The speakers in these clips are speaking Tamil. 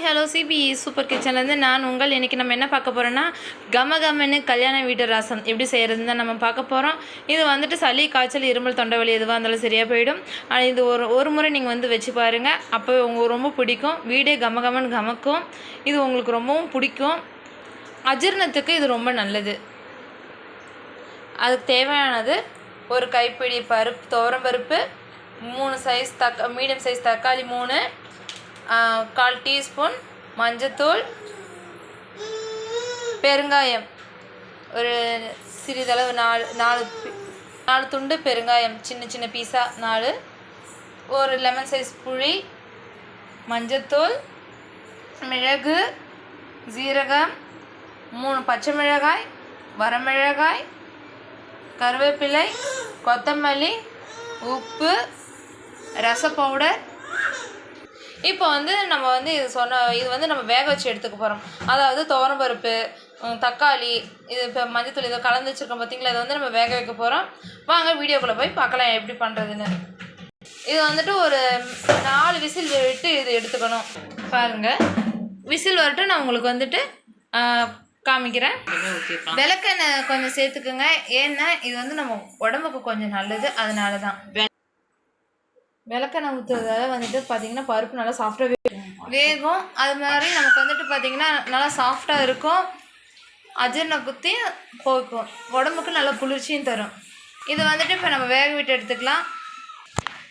ஹாய் ஹலோ சிபி சூப்பர் கிச்சன்லேருந்து நான் உங்கள். இன்றைக்கி நம்ம என்ன பார்க்க போகிறோன்னா கம கமன்னு கல்யாண வீட்டு ரசம். எப்படி செய்கிறதுன்னு தான் நம்ம பார்க்க போகிறோம் இது வந்துட்டு சளி காய்ச்சல் இருமல் தொண்டைவலி எதுவாக இருந்தாலும் சரியாக போயிடும். ஆனால் இது ஒரு ஒரு முறை நீங்கள் வந்து வச்சு பாருங்கள் அப்போ உங்களுக்கு ரொம்ப பிடிக்கும். வீடே கம கமன்னு கமக்கும். இது உங்களுக்கு ரொம்பவும் பிடிக்கும். அஜீரணத்துக்கு இது ரொம்ப நல்லது. அதுக்கு தேவையானது ஒரு கைப்பிடி பருப்பு துவரம் பருப்பு மூணு சைஸ் தக்கா மீடியம் சைஸ் தக்காளி மூணு கால் டீஸ்பூன் மஞ்சத்தூள் பெருங்காயம். ஒரு சிறிதளவு நாலு நாலு நாலு துண்டு பெருங்காயம் சின்ன சின்ன பீஸாக நாலு. ஒரு லெமன் சைஸ் புளி மஞ்சத்தூள் மிளகு ஜீரகம் மூணு பச்சை மிளகாய் வரமிளகாய் கருவேப்பிலை கொத்தமல்லி உப்பு ரச பவுடர் இப்போ வந்து நம்ம வந்து இது சொன்ன இது வந்து நம்ம வேக வச்சு எடுத்துக்க போகிறோம் அதாவது துவரம்பருப்பு தக்காளி இது இப்போ மஞ்சத்தூள் இதை கலந்து வச்சுருக்கோம் பார்த்தீங்களா இதை வந்து நம்ம வேக வைக்க போகிறோம் வாங்க வீடியோக்குள்ளே போய் பார்க்கலாம் எப்படி பண்ணுறதுன்னு இது வந்துட்டு ஒரு நாலு விசில் விட்டு இது எடுத்துக்கணும். பாருங்கள் விசில் வரட்டும் நான் உங்களுக்கு வந்துட்டு காமிக்கிறேன். விளக்கெண்ணெய் கொஞ்சம் சேர்த்துக்குங்க. ஏன்னா இது வந்து நம்ம உடம்புக்கு கொஞ்சம் நல்லது அதனால தான் விளக்கெண்ணெய் ஊற்றுறதால வந்துட்டு பார்த்தீங்கன்னா பருப்பு நல்லா சாஃப்டாக வேகும். அது மாதிரி நமக்கு வந்துட்டு பார்த்தீங்கன்னா நல்லா சாஃப்டாக இருக்கும். அஜீரண குத்தி போக்கும் உடம்புக்கு நல்ல குளிர்ச்சியும் தரும். இது வந்துட்டு இப்போ நம்ம வேக விட்டு எடுத்துக்கலாம்.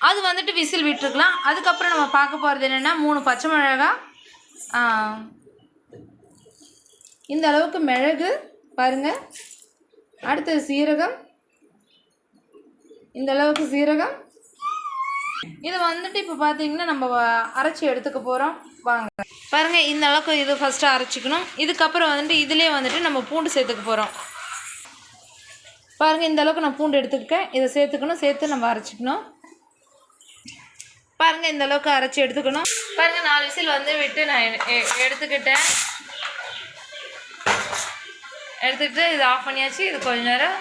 அது வந்துட்டு விசில் விட்டுருக்கலாம். அதுக்கப்புறம் நம்ம பார்க்க போகிறது என்னென்னா மூணு பச்சை மிளகா இந்த அளவுக்கு மிளகு பாருங்கள் அடுத்தது சீரகம். இந்த அளவுக்கு சீரகம். இது வந்துட்டு இப்போ பார்த்தீங்கன்னா நம்ம அரைச்சி எடுத்துக்க போகிறோம் வாங்க. பாருங்கள் இந்த அளவுக்கு இது ஃபஸ்ட்டு அரைச்சிக்கணும். இதுக்கப்புறம் வந்துட்டு இதிலே வந்துட்டு நம்ம பூண்டு சேர்த்துக்க போகிறோம் பாருங்கள் இந்த அளவுக்கு நான் பூண்டு எடுத்துக்கிட்டேன். இதை சேர்த்துக்கணும் சேர்த்து நம்ம அரைச்சிக்கணும். பாருங்கள் இந்த அளவுக்கு அரைச்சி எடுத்துக்கணும். பாருங்கள் நாலு விசில் வந்து விட்டு நான் எடுத்துக்கிட்டேன். எடுத்துக்கிட்டு இது ஆஃப் பண்ணியாச்சு. இது கொஞ்ச நேரம்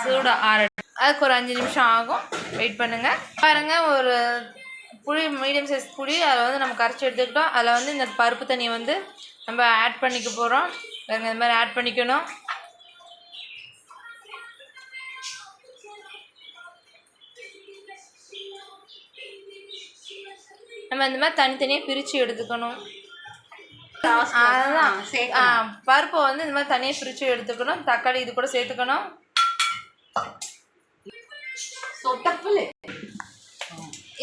சூடாக ஆற அதுக்கு ஒரு அஞ்சு நிமிஷம் ஆகும். வெயிட் பண்ணுங்கள் பாருங்கள் ஒரு புளி மீடியம் சைஸ் புளி அதில் வந்து நம்ம கரைச்சி எடுத்துக்கிட்டோம். அதில் வந்து இந்த பருப்பு தண்ணியை வந்து நம்ம ஆட் பண்ணிக்க போகிறோம் பாருங்க இந்த மாதிரி ஆட் பண்ணிக்கணும். நம்ம இந்த மாதிரி தனித்தனியாக பிரித்து எடுத்துக்கணும். அதுதான் பருப்பை வந்து இந்த மாதிரி தனியாக பிரித்து எடுத்துக்கணும். தக்காளி இது கூட சேர்த்துக்கணும்.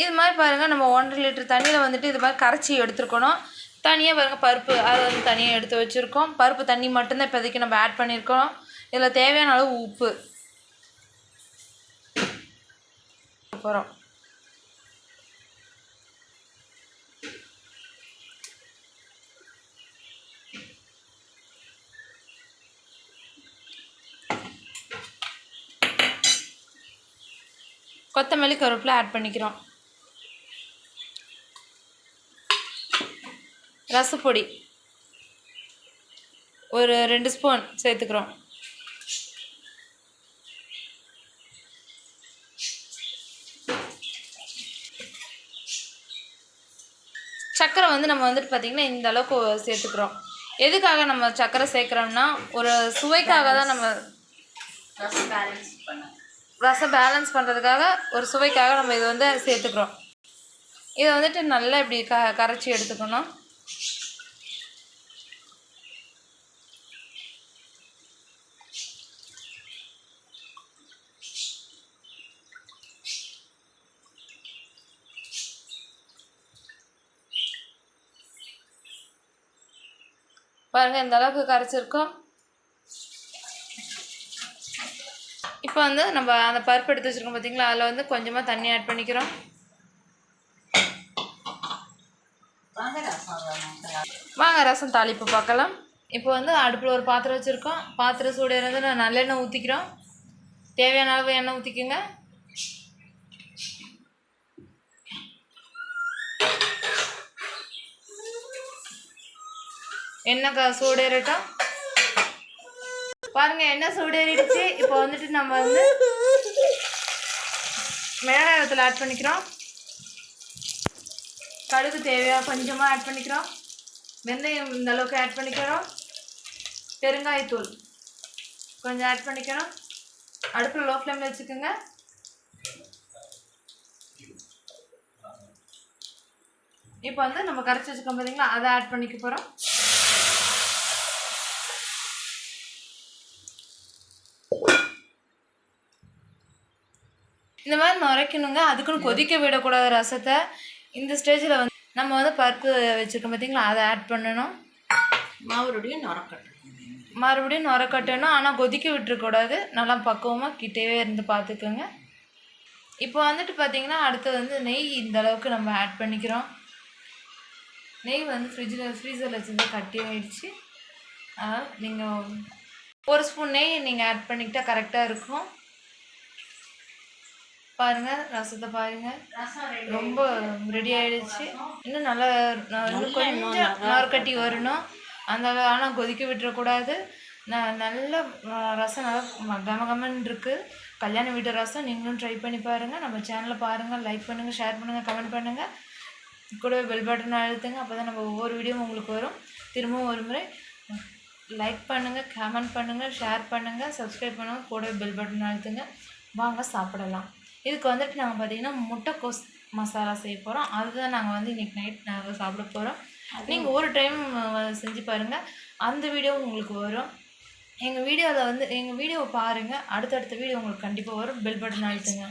இது மாதிரி பாருங்கள் நம்ம ஒன்றரை லிட்டர் தண்ணியில் வந்துட்டு இது மாதிரி கரைச்சி எடுத்துருக்கணும். தனியாக பாருங்கள் பருப்பு அதை வந்து தனியாக எடுத்து வச்சுருக்கோம். பருப்பு தண்ணி மட்டும்தான் இப்போதைக்கு நம்ம ஆட் பண்ணியிருக்கோம் இதில் தேவையான அளவு உப்பு. போகிறோம் கொத்தமல்லி கருவேப்பில் ஆட் பண்ணிக்கிறோம். ரசப்பொடி. ஒரு ரெண்டு ஸ்பூன் சேர்த்துக்கிறோம். சர்க்கரை வந்து நம்ம வந்துட்டு பார்த்திங்கன்னா இந்த அளவுக்கு சேர்த்துக்கிறோம். எதுக்காக நம்ம சர்க்கரை சேர்க்குறோம்னா ஒரு சுவைக்காக தான் நம்ம ரசம் பேலன்ஸ் பண்ணுறதுக்காக ஒரு சுவைக்காக நம்ம இது வந்து சேர்த்துக்கிறோம். இதை வந்துட்டு நல்லா இப்படி க கரைச்சி எடுத்துக்கணும். பாருங்கள் இந்த அளவுக்கு கரைச்சிருக்கோம். இப்போ வந்து நம்ம அந்த பருப்பு எடுத்து வச்சுருக்கோம் பார்த்தீங்களா அதில் வந்து கொஞ்சமாக தண்ணி ஆட் பண்ணிக்கிறோம். வாங்க ரசம் தாளிப்பு பார்க்கலாம். இப்போ வந்து அடுப்பில் ஒரு பாத்திரம் வச்சுருக்கோம். பாத்திரம் சூடு இருந்து நான் நல்லெண்ணெய் ஊற்றிக்கிறோம் தேவையான அளவு எண்ணெய் ஊற்றிக்கோங்க எண்ணெய் சூடேறட்டும். பாருங்க என்ன சூடேறிடுச்சு இப்போ வந்துட்டு நம்ம வந்து மிளகாயத்தில் ஆட் பண்ணிக்கிறோம். கடுகு தேவையாக கொஞ்சமாக ஆட் பண்ணிக்கிறோம். வெந்தயம் இந்த அளவுக்கு ஆட் பண்ணிக்கிறோம். பெருங்காயத்தூள் கொஞ்சம் ஆட் பண்ணிக்கிறோம். அடுப்பில் லோ ஃப்ளேமில் வச்சுக்கோங்க. இப்போ வந்து நம்ம கரைச்சி வச்சுக்கோம் பார்த்தீங்களா அதை ஆட் பண்ணிக்க போகிறோம் இந்த மாதிரி நுரைக்கணுங்க அதுக்குன்னு கொதிக்க விடக்கூடாது ரசத்தை இந்த ஸ்டேஜில் வந்து நம்ம வந்து பருப்பு வச்சுருக்கோம் பார்த்தீங்களா அதை ஆட் பண்ணணும். மறுபடியும் நுரக்கட்டும் மறுபடியும் நுர கட்டணும் ஆனால் கொதிக்க விட்டுறக்கூடாது. நல்லா பக்குவமாக கிட்டேவே இருந்து பார்த்துக்கோங்க. இப்போ வந்துட்டு பார்த்தீங்கன்னா அடுத்து வந்து நெய் இந்த அளவுக்கு நம்ம ஆட் பண்ணிக்கிறோம். நெய் வந்து ஃப்ரிட்ஜில் ஃப்ரீசரில் வச்சுருந்து கட்டி அதனால் நீங்கள் ஒரு ஸ்பூன் நெய் நீங்கள் ஆட் பண்ணிக்கிட்டால் கரெக்டாக இருக்கும். பாருங்கள் ரசத்தை பாருங்கள் ரொம்ப ரெடி ஆயிடுச்சு. இன்னும் நல்லா இன்னும் கொஞ்சம் நார்கட்டி வரணும். அந்த ஆனால் கொதிக்க விட்டுறக்கூடாது. ந- நல்ல ரசம் நல்லா ம- கமகமன்னு இருக்குது கல்யாண வீட்டு ரசம் நீங்களும் ட்ரை பண்ணி பாருங்கள் நம்ம சேனலில் பாருங்கள் லைக் பண்ணுங்கள் ஷேர் பண்ணுங்கள் கமெண்ட் பண்ணுங்கள் கூடவே பெல் பட்டன் அழுத்துங்க. அப்போ தான் நம்ம ஒவ்வொரு வீடியோவும் உங்களுக்கு வரும். திரும்பவும் ஒரு முறை லைக் பண்ணுங்கள் கமெண்ட் பண்ணுங்கள் ஷேர் பண்ணுங்கள் சப்ஸ்கிரைப் பண்ணுங்கள் கூடவே பெல் பட்டன் அழுத்துங்க. வாங்க சாப்பிடலாம். இதுக்கு வந்துட்டு நாங்கள் பார்த்தீங்கன்னா முட்டைக்கோஸ் மசாலா செய்ய போகிறோம் அதுதான் நாங்கள் வந்து இன்றைக்கி நைட் நாங்கள் சாப்பிட போகிறோம் நீங்கள் ஒரு டைம் செஞ்சு பாருங்கள் அந்த வீடியோ உங்களுக்கு வரும். எங்கள் வீடியோவில் வந்து எங்கள் வீடியோவை பாருங்கள் அடுத்தடுத்த வீடியோ உங்களுக்கு கண்டிப்பாக வரும். பெல் பட்டன் அழுத்துங்க.